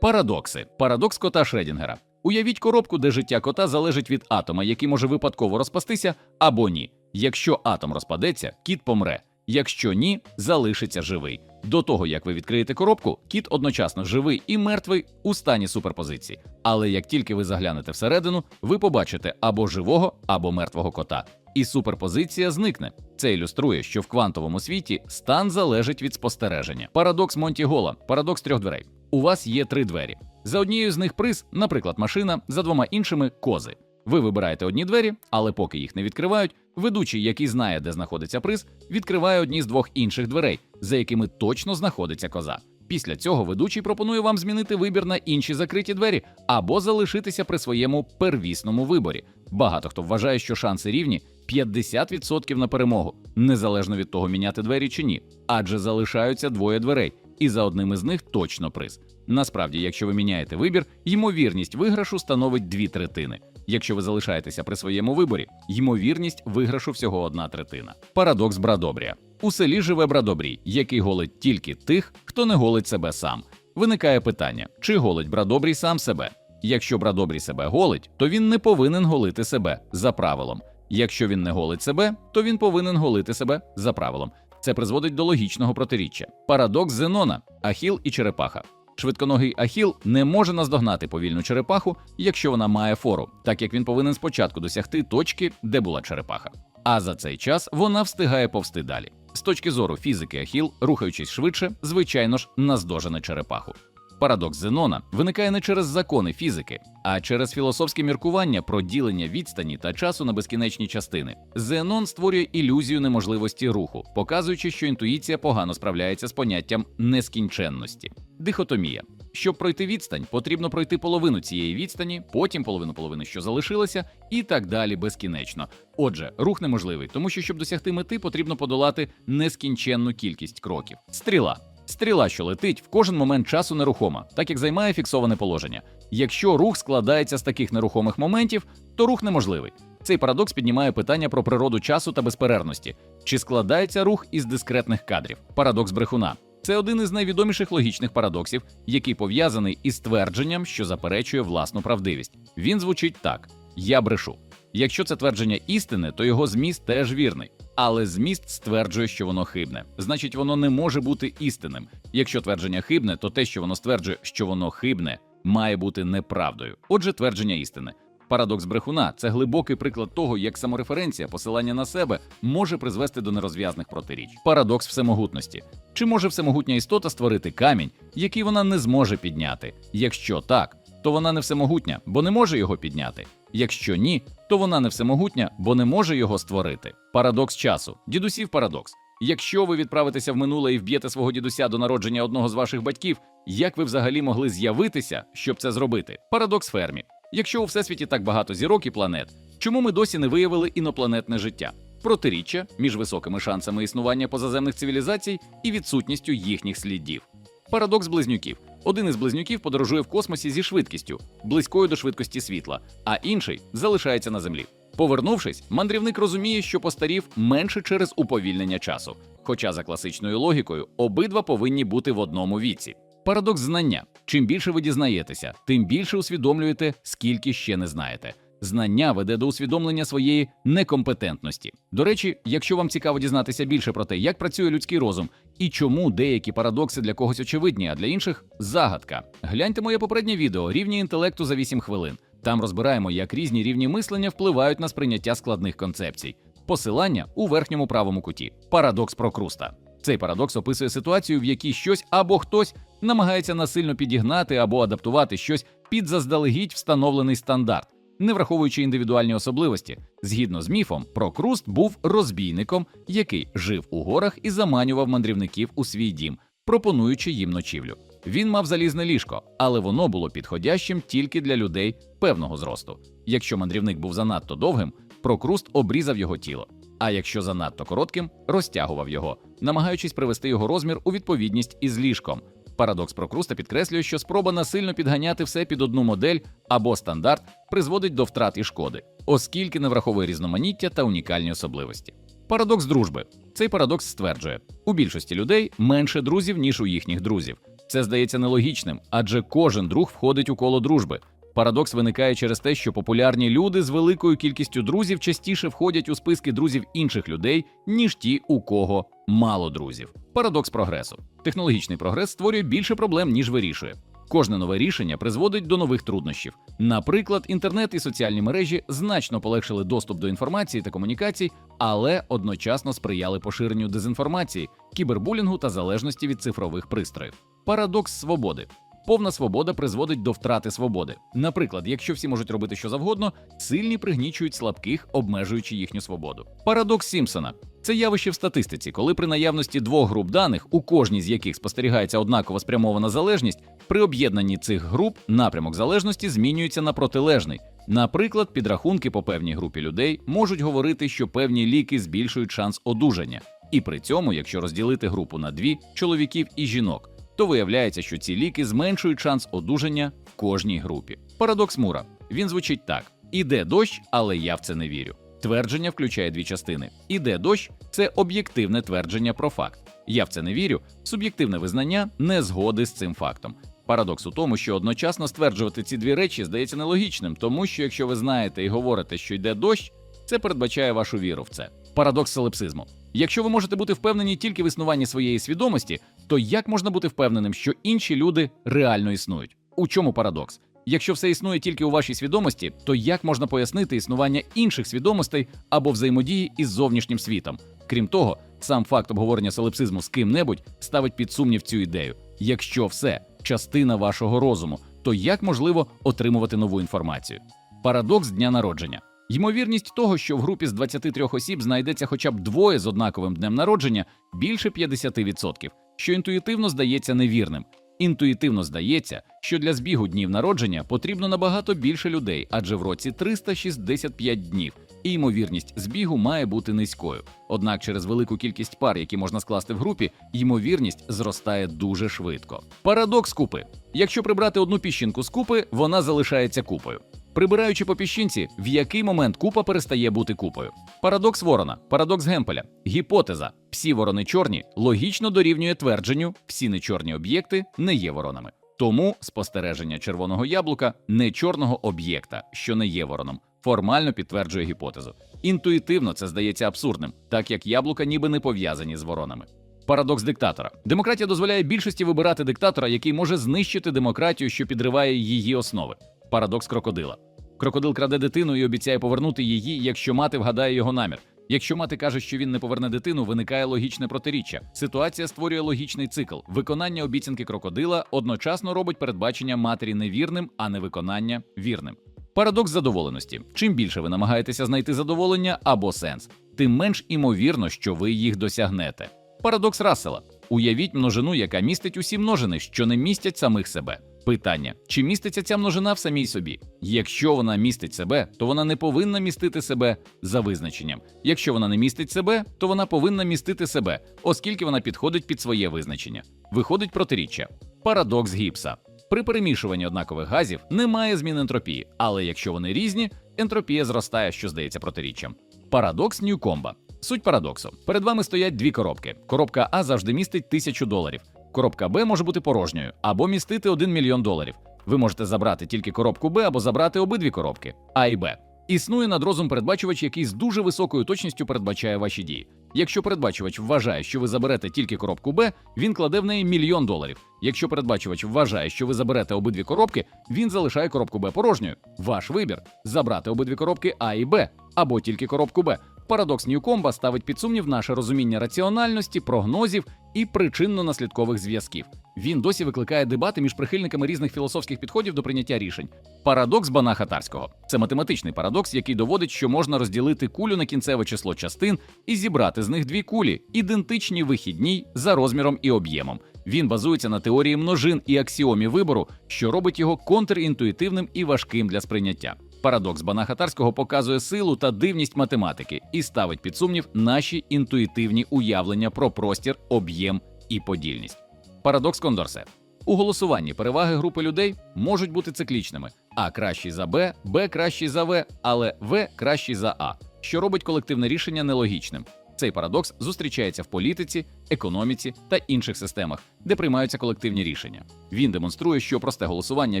Парадокси. Парадокс кота Шредінгера. Уявіть коробку, де життя кота залежить від атома, який може випадково розпастися або ні. Якщо атом розпадеться, кіт помре. Якщо ні, залишиться живий. До того як ви відкриєте коробку, кіт одночасно живий і мертвий у стані суперпозиції. Але як тільки ви заглянете всередину, ви побачите або живого, або мертвого кота. І суперпозиція зникне. Це ілюструє, що в квантовому світі стан залежить від спостереження. Парадокс Монті Гола, парадокс трьох дверей. У вас є три двері. За однією з них приз, наприклад, машина, за двома іншими кози. Ви вибираєте одні двері, але поки їх не відкривають, ведучий, який знає, де знаходиться приз, відкриває одні з двох інших дверей, за якими точно знаходиться коза. Після цього ведучий пропонує вам змінити вибір на інші закриті двері або залишитися при своєму первісному виборі. Багато хто вважає, що шанси рівні 50% на перемогу, незалежно від того, міняти двері чи ні, адже залишаються двоє дверей, і за одним із них точно приз. Насправді, якщо ви міняєте вибір, ймовірність виграшу становить дві третини. Якщо ви залишаєтеся при своєму виборі, ймовірність виграшу всього одна третина. Парадокс Брадобрія. У селі живе Брадобрій, який голить тільки тих, хто не голить себе сам. Виникає питання: чи голить Брадобрій сам себе? Якщо Брадобрій себе голить, то він не повинен голити себе за правилом. Якщо він не голить себе, то він повинен голити себе за правилом. Це призводить до логічного протиріччя. Парадокс Зенона, Ахіл і черепаха. Швидконогий Ахіл не може наздогнати повільну черепаху, якщо вона має фору, так як він повинен спочатку досягти точки, де була черепаха. А за цей час вона встигає повсти далі. З точки зору фізики Ахіл, рухаючись швидше, звичайно ж, наздожене черепаху. Парадокс Зенона виникає не через закони фізики, а через філософське міркування про ділення відстані та часу на безкінечні частини. Зенон створює ілюзію неможливості руху, показуючи, що інтуїція погано справляється з поняттям нескінченності. Дихотомія. Щоб пройти відстань, потрібно пройти половину цієї відстані, потім половину половини, що залишилося, і так далі безкінечно. Отже, рух неможливий, тому що щоб досягти мети, потрібно подолати нескінченну кількість кроків. Стріла. Стріла, що летить, в кожен момент часу нерухома, так як займає фіксоване положення. Якщо рух складається з таких нерухомих моментів, то рух неможливий. Цей парадокс піднімає питання про природу часу та безперервності. Чи складається рух із дискретних кадрів? Парадокс брехуна. Це один із найвідоміших логічних парадоксів, який пов'язаний із твердженням, що заперечує власну правдивість. Він звучить так: я брешу. Якщо це твердження істини, то його зміст теж вірний. Але зміст стверджує, що воно хибне. Значить, воно не може бути істинним. Якщо твердження хибне, то те, що воно стверджує, що воно хибне, має бути неправдою. Отже, твердження істини. Парадокс брехуна це глибокий приклад того, як самореференція, посилання на себе може призвести до нерозв'язних протиріч. Парадокс всемогутності. Чи може всемогутня істота створити камінь, який вона не зможе підняти? Якщо так, то вона не всемогутня, бо не може його підняти. Якщо ні, то вона не всемогутня, бо не може його створити. Парадокс часу. Дідусів парадокс. Якщо ви відправитеся в минуле і вб'єте свого дідуся до народження одного з ваших батьків, як ви взагалі могли з'явитися, щоб це зробити? Парадокс фермі. Якщо у всесвіті так багато зірок і планет, чому ми досі не виявили інопланетне життя? Протиріччя між високими шансами існування позаземних цивілізацій і відсутністю їхніх слідів. Парадокс близнюків. Один із близнюків подорожує в космосі зі швидкістю, близькою до швидкості світла, а інший залишається на землі. Повернувшись, мандрівник розуміє, що постарів менше через уповільнення часу. Хоча за класичною логікою обидва повинні бути в одному віці. Парадокс знання: чим більше ви дізнаєтеся, тим більше усвідомлюєте, скільки ще не знаєте. Знання веде до усвідомлення своєї некомпетентності. До речі, якщо вам цікаво дізнатися більше про те, як працює людський розум і чому деякі парадокси для когось очевидні, а для інших загадка. Гляньте моє попереднє відео рівні інтелекту за 8 хвилин. Там розбираємо, як різні рівні мислення впливають на сприйняття складних концепцій. Посилання у верхньому правому куті. Парадокс Прокруста. Цей парадокс описує ситуацію, в якій щось або хтось намагається насильно підігнати або адаптувати щось під заздалегідь встановлений стандарт, не враховуючи індивідуальні особливості. Згідно з міфом, Прокруст був розбійником, який жив у горах і заманював мандрівників у свій дім, пропонуючи їм ночівлю. Він мав залізне ліжко, але воно було підходящим тільки для людей певного зросту. Якщо мандрівник був занадто довгим, Прокруст обрізав його тіло. А якщо занадто коротким, розтягував його, намагаючись привести його розмір у відповідність із ліжком. Парадокс Прокруста підкреслює, що спроба насильно підганяти все під одну модель або стандарт призводить до втрат і шкоди, оскільки не враховує різноманіття та унікальні особливості. Парадокс дружби. Цей парадокс стверджує: у більшості людей менше друзів, ніж у їхніх друзів. Це здається нелогічним, адже кожен друг входить у коло дружби. Парадокс виникає через те, що популярні люди з великою кількістю друзів частіше входять у списки друзів інших людей, ніж ті, у кого мало друзів. Парадокс прогресу. Технологічний прогрес створює більше проблем, ніж вирішує. Кожне нове рішення призводить до нових труднощів. Наприклад, інтернет і соціальні мережі значно полегшили доступ до інформації та комунікацій, але одночасно сприяли поширенню дезінформації, кібербулінгу та залежності від цифрових пристроїв. Парадокс свободи. Повна свобода призводить до втрати свободи. Наприклад, якщо всі можуть робити що завгодно, сильні пригнічують слабких, обмежуючи їхню свободу. Парадокс Сімпсона це явище в статистиці, коли при наявності двох груп даних, у кожній з яких спостерігається однаково спрямована залежність, при об'єднанні цих груп напрямок залежності змінюється на протилежний. Наприклад, підрахунки по певній групі людей можуть говорити, що певні ліки збільшують шанс одужання, і при цьому, якщо розділити групу на дві чоловіків і жінок, то виявляється, що ці ліки зменшують шанс одужання в кожній групі. Парадокс Мура. Він звучить так: іде дощ, але я в це не вірю. Твердження включає дві частини: іде дощ це об'єктивне твердження про факт. Я в це не вірю, суб'єктивне визнання не згоди з цим фактом. Парадокс у тому, що одночасно стверджувати ці дві речі здається нелогічним, тому що якщо ви знаєте і говорите, що йде дощ, це передбачає вашу віру в це. Парадокс солипсизму. Якщо ви можете бути впевнені тільки в існуванні своєї свідомості, то як можна бути впевненим, що інші люди реально існують? У чому парадокс? Якщо все існує тільки у вашій свідомості, то як можна пояснити існування інших свідомостей або взаємодії із зовнішнім світом? Крім того, сам факт обговорення солипсизму з ким-небудь ставить під сумнів цю ідею. Якщо все частина вашого розуму, то як можливо отримувати нову інформацію? Парадокс дня народження. Ймовірність того, що в групі з 23 осіб знайдеться хоча б двоє з однаковим днем народження, більше 50%, що інтуїтивно здається невірним. Інтуїтивно здається, що для збігу днів народження потрібно набагато більше людей, адже в році 365 днів, і ймовірність збігу має бути низькою. Однак через велику кількість пар, які можна скласти в групі, ймовірність зростає дуже швидко. Парадокс купи: якщо прибрати одну піщинку з купи, вона залишається купою. Прибираючи по піщинці, в який момент купа перестає бути купою. Парадокс ворона, парадокс Гемпеля, гіпотеза: всі ворони чорні логічно дорівнює твердженню, всі нечорні об'єкти не є воронами. Тому спостереження червоного яблука не чорного об'єкта, що не є вороном, формально підтверджує гіпотезу. Інтуїтивно це здається абсурдним, так як яблука ніби не пов'язані з воронами. Парадокс диктатора. Демократія дозволяє більшості вибирати диктатора, який може знищити демократію, що підриває її основи. Парадокс крокодила. Крокодил краде дитину і обіцяє повернути її, якщо мати вгадає його намір. Якщо мати каже, що він не поверне дитину, виникає логічне протиріччя. Ситуація створює логічний цикл. Виконання обіцянки крокодила одночасно робить передбачення матері невірним, а не виконання вірним. Парадокс задоволеності. Чим більше ви намагаєтеся знайти задоволення або сенс, тим менш імовірно, що ви їх досягнете. Парадокс Рассела. Уявіть множину, яка містить усі множини, що не містять самих себе. Питання: чи міститься ця множина в самій собі? Якщо вона містить себе, то вона не повинна містити себе за визначенням. Якщо вона не містить себе, то вона повинна містити себе, оскільки вона підходить під своє визначення. Виходить протиріччя. Парадокс гіпса. При перемішуванні однакових газів немає змін ентропії, але якщо вони різні, ентропія зростає, що здається протиріччям. Парадокс Ньюкомба. Суть парадоксу: перед вами стоять дві коробки. Коробка А завжди містить тисячу доларів. Коробка Б може бути порожньою або містити 1 мільйон доларів. Ви можете забрати тільки коробку Б або забрати обидві коробки А і Б. Існує надрозум передбачувач, який з дуже високою точністю передбачає ваші дії. Якщо передбачувач вважає, що ви заберете тільки коробку Б, він кладе в неї мільйон доларів. Якщо передбачувач вважає, що ви заберете обидві коробки, він залишає коробку Б порожньою. Ваш вибір забрати обидві коробки А і Б або тільки коробку Б. Парадокс Ньюкомба ставить під сумнів наше розуміння раціональності, прогнозів і причинно-наслідкових зв'язків. Він досі викликає дебати між прихильниками різних філософських підходів до прийняття рішень. Парадокс Бана Хатарського це математичний парадокс, який доводить, що можна розділити кулю на кінцеве число частин і зібрати з них дві кулі, ідентичні вихідній за розміром і об'ємом. Він базується на теорії множин і аксіомі вибору, що робить його контрінтуїтивним і важким для сприйняття. Парадокс Бана Хатарського показує силу та дивність математики і ставить під сумнів наші інтуїтивні уявлення про простір, об'єм і подільність. Парадокс Кондорсе. У голосуванні переваги групи людей можуть бути циклічними: А кращий за Б, Б кращий за В, але В кращий за А, що робить колективне рішення нелогічним. Цей парадокс зустрічається в політиці, економіці та інших системах, де приймаються колективні рішення. Він демонструє, що просте голосування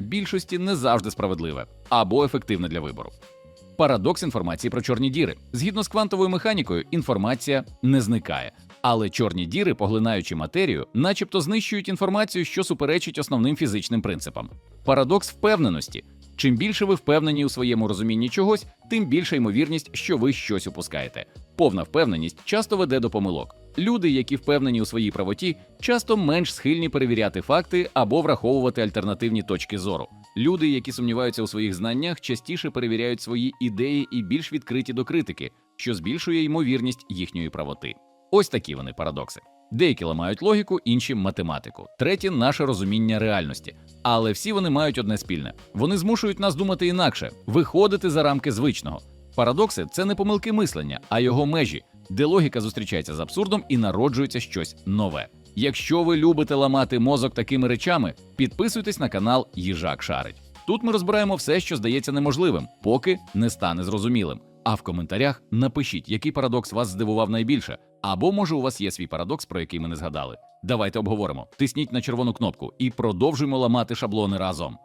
більшості не завжди справедливе або ефективне для вибору. Парадокс інформації про чорні діри. Згідно з квантовою механікою, інформація не зникає. Але чорні діри, поглинаючи матерію, начебто знищують інформацію, що суперечить основним фізичним принципам. Парадокс впевненості. Чим більше ви впевнені у своєму розумінні чогось, тим більша ймовірність, що ви щось упускаєте. Повна впевненість часто веде до помилок. Люди, які впевнені у своїй правоті, часто менш схильні перевіряти факти або враховувати альтернативні точки зору. Люди, які сумніваються у своїх знаннях, частіше перевіряють свої ідеї і більш відкриті до критики, що збільшує ймовірність їхньої правоти. Ось такі вони парадокси. Деякі ламають логіку, інші математику, треті наше розуміння реальності. Але всі вони мають одне спільне: вони змушують нас думати інакше, виходити за рамки звичного. Парадокси це не помилки мислення, а його межі, де логіка зустрічається з абсурдом і народжується щось нове. Якщо ви любите ламати мозок такими речами, підписуйтесь на канал Їжак Шарить. Тут ми розбираємо все, що здається неможливим, поки не стане зрозумілим. А в коментарях напишіть, який парадокс вас здивував найбільше, або може у вас є свій парадокс, про який ми не згадали. Давайте обговоримо. Тисніть на червону кнопку і продовжуємо ламати шаблони разом.